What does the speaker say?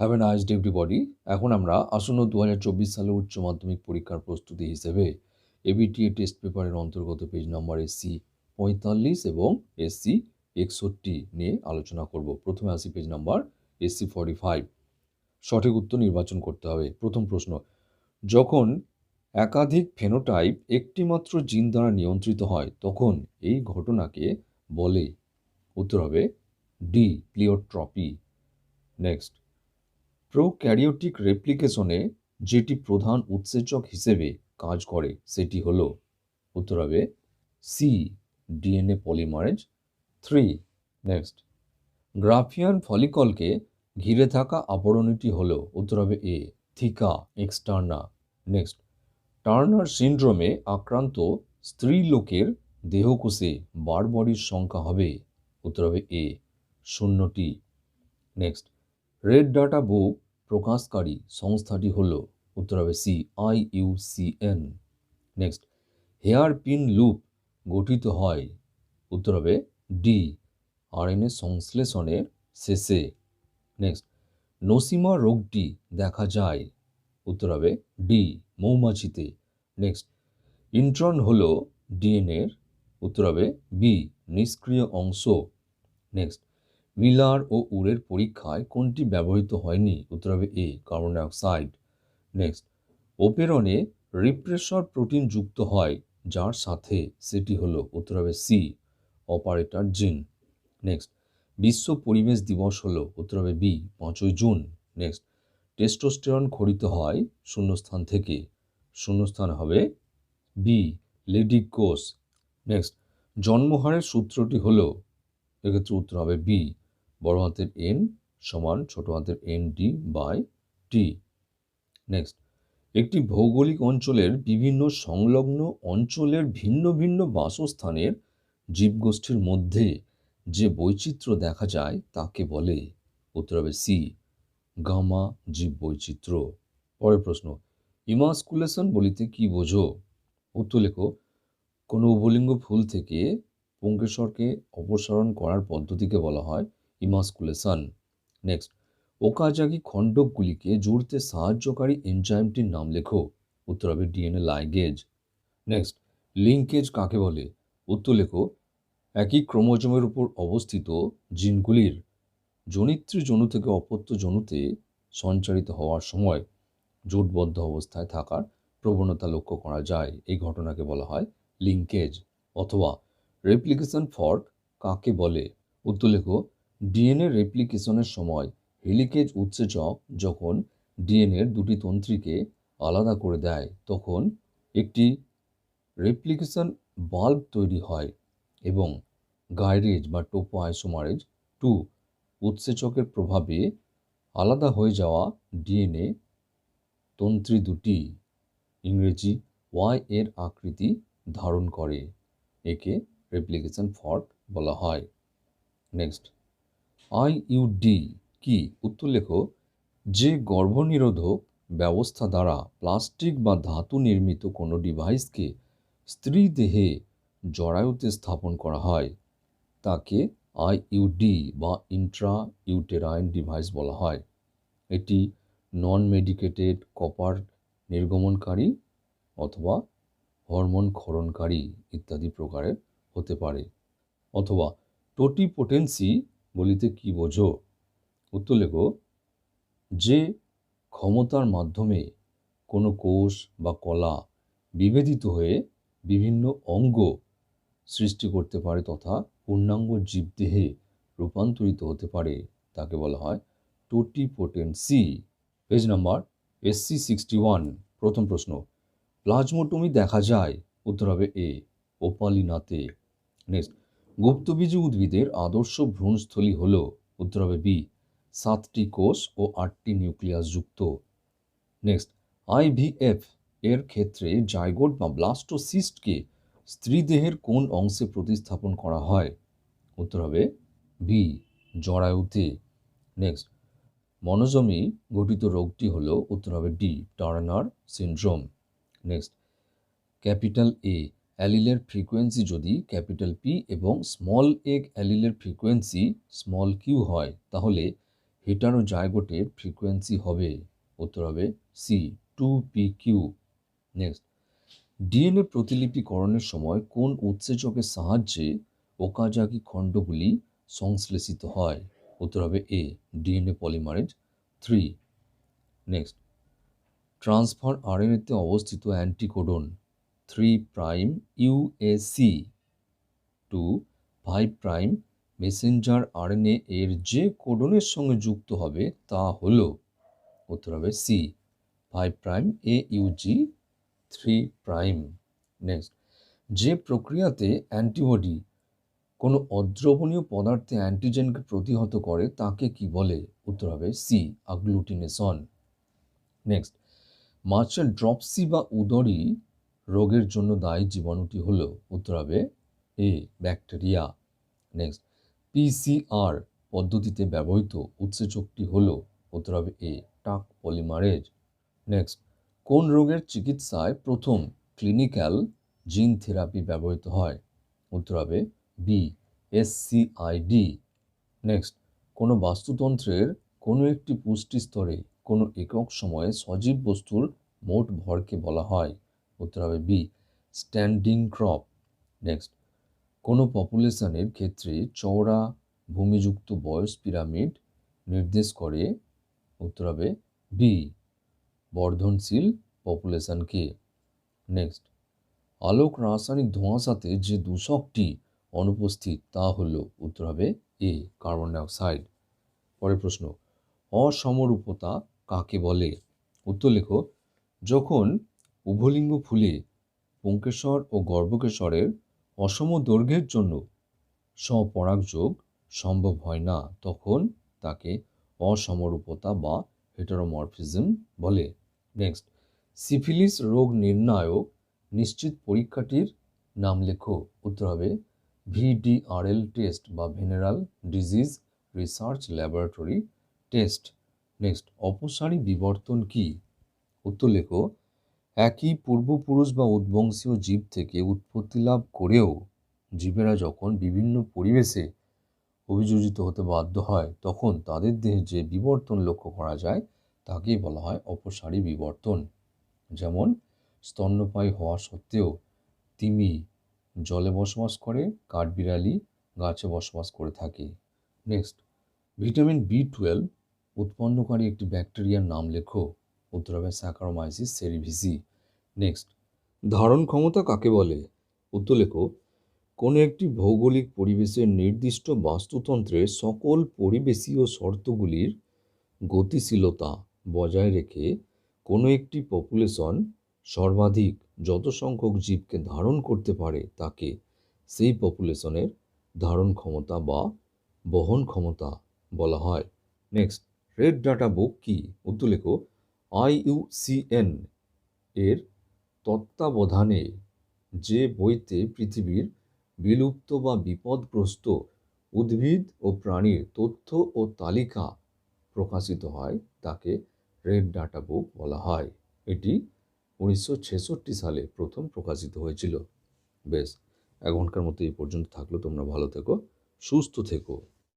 Have a nice day এখন আমরা আসন্ন দু হাজার চব্বিশ সালের উচ্চ মাধ্যমিক পরীক্ষার প্রস্তুতি হিসেবে এবিটিএ টেস্ট পেপারের অন্তর্গত পেজ নাম্বার এসসি পঁয়তাল্লিশ এবং এসসি একষট্টি নিয়ে আলোচনা করব। প্রথমে আসি page number SC forty five সঠিক উত্তর নির্বাচন করতে হবে। প্রথম প্রশ্ন, যখন একাধিক ফেনোটাইপ একটিমাত্র জিন দ্বারা নিয়ন্ত্রিত হয়, তখন এই ঘটনাকে বলে। উত্তর হবে ডি প্লিওট্রপি নেক্সট প্রোক্যারিওটিক রেপ্লিকেশনে যেটি প্রধান উৎসেচক হিসেবে কাজ করে, সেটি হলো, উত্তর হবে C DNA polymerase three next Graafian ফলিকলকে ঘিরে থাকা আবরণীটি হলো, উত্তর হবে A theca, externa next Turner সিন্ড্রোমে আক্রান্ত স্ত্রী লোকের দেহকোষে বারবরির সংখ্যা হবে, উত্তর হবে এ শূন্যটি নেক্সট রেড ডাটা বুক প্রকাশকারী সংস্থাটি হল, উত্তর হবে C I U C N next hairpin loop গঠিত হয়, উত্তর হবে ডি আরএনএ সংশ্লেষণের শেষে। নেক্সট নসিমা রোগটি দেখা যায়, উত্তর হবে ডি মৌমাছিতে। নেক্সট ইন্ট্রন হল ডিএনএর উত্তর হবে বি নিষ্ক্রিয় অংশ। নেক্সট মিলার ও উরের পরীক্ষায় কোনটি ব্যবহৃত হয়নি? উত্তর হবে এ, কার্বন ডাইঅক্সাইড। নেক্সট, ওপেরনে রিপ্রেসর প্রোটিন যুক্ত হয় যার সাথে, সেটি হলো, উত্তর হবে সি, অপারেটর জিন। নেক্সট, বিশ্ব পরিবেশ দিবস হলো, উত্তর হবে বি, পাঁচই জুন। নেক্সট, টেস্টোস্টেরন খরিত হয় শূন্যস্থান থেকে। শূন্যস্থান হবে বি লেডিক কোষ নেক্সট, জন্মহারের সূত্রটি হলো, এক্ষেত্রে উত্তর হবে বি। বড় হাতের এন সমান ছোট হাতের N D by T. Next একটি ভৌগোলিক অঞ্চলের বিভিন্ন সংলগ্ন অঞ্চলের ভিন্ন ভিন্ন বাসস্থানের জীবগোষ্ঠীর মধ্যে যে বৈচিত্র্য দেখা যায় তাকে বলে উত্তর হবে সি, গামা জীব বৈচিত্র্য পরের প্রশ্ন, ইমাস্কুলেশন বলিতে কি বোঝো? উত্তর লেখো, কোনো উভলিঙ্গ ফুল থেকে পুঙ্কেশ্বরকে অপসারণ করার পদ্ধতিকে বলা হয় ইমাস্কুলেশন। নেক্সট ওকাজাগি খণ্ডকগুলিকে জুড়তে সাহায্যকারী এনজাইমটির নাম লেখো। উত্তর হবে ডিএনএ লাইগেজ নেক্সট লিঙ্কেজ কাকে বলে? উত্তর লেখো, একই ক্রোমোজোমের উপর অবস্থিত জিনগুলির জনিত্রী জনু থেকে অপত্য জনুতে সঞ্চারিত হওয়ার সময় জোটবদ্ধ অবস্থায় থাকার প্রবণতা লক্ষ্য করা যায়। এই ঘটনাকে বলা হয় লিঙ্কেজ অথবা রেপ্লিকেশন ফর্ক কাকে বলে? উত্তর লেখো ডিএনএ রেপ্লিকেশনের সময় হেলিকেজ উৎসেচক যখন ডিএনএর দুটি তন্ত্রীকে আলাদা করে দেয়, তখন একটি রেপ্লিকেশন বাল্ব তৈরি হয় এবং গাইরেজ বা টোপো আইসোমারেজ টু উৎসেচকের প্রভাবে আলাদা হয়ে যাওয়া ডিএনএ তন্ত্রী দুটি, ইংরেজি ওয়াই এর আকৃতি ধারণ করে, একে রেপ্লিকেশন ফর্ক বলা হয়। নেক্সট আইইউডি কি? উত্তর লেখো। যে গর্ভনিরোধক ব্যবস্থা দ্বারা প্লাস্টিক বা ধাতু নির্মিত কোনো ডিভাইসকে স্ত্রী দেহে জরায়ুতে স্থাপন করা হয়, তাকে আইইউডি বা ইন্ট্রা ইউটেরাইন ডিভাইস বলা হয়। এটি নন মেডিকেটেড কপার নির্গমনকারী অথবা হরমোন ক্ষরণকারী ইত্যাদি প্রকারের হতে পারে, অথবা টোটিপোটেন্সি বলিতে কি বোঝো? উত্তর লেখো, যে ক্ষমতার মাধ্যমে কোনো কোষ বা কলা বিভেদিত হয়ে বিভিন্ন অঙ্গ সৃষ্টি করতে পারে তথা পূর্ণাঙ্গ জীবদেহে রূপান্তরিত হতে পারে, তাকে বলা হয় টোটি totipotency page number SC sixty one প্রথম প্রশ্ন, প্লাজমোটমি দেখা যায়? উত্তর হবে এ, ওপালিনাতে। নেক্সট গুপ্তবীজী উদ্ভিদের আদর্শ ভ্রূণস্থলী হল উত্তর বি, সাতটি কোষ ও আটটি নিউক্লিয়াস যুক্ত। নেক্সট আইভিএফ এর ক্ষেত্রে জাইগোট বা ব্লাস্টোসিস্টকে স্ত্রীদেহের কোন অংশে প্রতিস্থাপন করা হয়? উত্তর হবে বি, জরায়ুতে। নেক্সট, মনোজমি গঠিত রোগটি হল উত্তর হবে D, Turner syndrome. Next, capital A অ্যালিলের frequency যদি ক্যাপিটাল পি এবং স্মল এগ অ্যালিলের ফ্রিকোয়েন্সি স্মল কিউ হয়, তাহলে হেটারোজাইগোটের ফ্রিকোয়েন্সি হবে। উত্তর হবে C two P Q next DNA প্রতিলিপিকরণের সময় কোন উৎসেচকের সাহায্যে ওকাজাকি খণ্ডগুলি সংশ্লেষিত হয়? উত্তর হবে A DNA polymerase three next transfer আরএনএতে অবস্থিত anticodon. Three prime UAC to five prime messenger RNA এর যে কোডনের সঙ্গে যুক্ত হবে তা হল উত্তর হবে C five prime A UG three prime next যে প্রক্রিয়াতে অ্যান্টিবডি, কোনো অদ্রবণীয় পদার্থে অ্যান্টিজেনকে প্রতিহত করে তাকে কি বলে? উত্তর হবে সি আগ্লুটিনেশন নেক্সট মাছের ড্রপসি বা উদরী রোগের জন্য দায়ী জীবাণুটি হলো উত্তর হবে এ ব্যাকটেরিয়া। নেক্সট পিসিআর পদ্ধতিতে ব্যবহৃত উৎসেচকটি হল উত্তর হবে এ টাক পলিমারেজ। নেক্সট, কোন রোগের চিকিৎসায় প্রথম ক্লিনিক্যাল জিন থেরাপি ব্যবহৃত হয়? উত্তর হবে বি এসসিআইডি নেক্সট, কোনো বাস্তুতন্ত্রের কোনো একটি পুষ্টি স্তরে কোনো একক সময়ে সজীব বস্তুর মোট ভরকে বলা হয়। উত্তর হবে বি স্ট্যান্ডিং ক্রপ নেক্সট কোনো পপুলেশনের ক্ষেত্রে চওড়া ভূমিযুক্ত বয়স পিরামিড নির্দেশ করে। উত্তর হবে বি, বর্ধনশীল পপুলেশনকে নেক্সট আলোক রাসায়নিক ধোঁয়াশাতে যে দূষকটি অনুপস্থিত তা হল উত্তর হবে এ কার্বন ডাইঅক্সাইড পরের প্রশ্ন, অসমরূপতা কাকে বলে? উত্তর লেখো, যখন উভলিঙ্গ ফুলে পঙ্কেশ্বর ও গর্ভকেশ্বরের অসম দৈর্ঘ্যের জন্য স্বপরাগযোগ সম্ভব হয় না, তখন তাকে অসমরূপতা বা হেটারোমরফিজম বলে। নেক্সট সিফিলিস রোগ নির্ণায়ক নিশ্চিত পরীক্ষাটির নাম লেখো। উত্তর হবে ভিডিআরএল টেস্ট বা venereal disease research laboratory test next অপসারী বিবর্তন কি? উত্তর লেখো একই পূর্বপুরুষ বা উদ্বংশীয় জীব থেকে উৎপত্তি লাভ করেও জীবেরা যখন বিভিন্ন পরিবেশে অভিযোজিত হতে বাধ্য হয়, তখন তাদের দেহে যে বিবর্তন লক্ষ্য করা যায়, তাকেই বলা হয় অপসারী বিবর্তন। যেমন, স্তন্যপায়ী হওয়া সত্ত্বেও তিমি জলে বসবাস করে, কাঠবিড়ালি গাছে বসবাস করে থাকে। নেক্সট, ভিটামিন বি টুয়েলভ উৎপন্নকারী একটি ব্যাকটেরিয়ার নাম লেখো উত্তর হবে স্যাকারোমাইসিস সেরিভিসি। নেক্সট ধারণ ক্ষমতা কাকে বলে? উত্তর লেখো, কোনো একটি ভৌগোলিক পরিবেশের নির্দিষ্ট বাস্তুতন্ত্রের সকল পরিবেশীয় শর্তগুলির গতিশীলতা বজায় রেখে কোনো একটি পপুলেশন সর্বাধিক যত সংখ্যক জীবকে ধারণ করতে পারে তাকে সেই পপুলেশনের ধারণ ক্ষমতা বা বহন ক্ষমতা বলা হয়। নেক্সট রেড ডাটা বুক কি? উত্তর লেখো আইইউসিএন এর তত্ত্বাবধানে যে বইতে পৃথিবীর বিলুপ্ত বা বিপদগ্রস্ত উদ্ভিদ ও প্রাণীর তথ্য ও তালিকা প্রকাশিত হয়, তাকে রেড ডাটা বুক বলা হয়। এটি উনিশশো ছেষট্টি সালে প্রথম প্রকাশিত হয়েছিল। বেশ, এখনকার মতো এই পর্যন্ত থাকল, তোমরা ভালো থেকো, সুস্থ থেকো।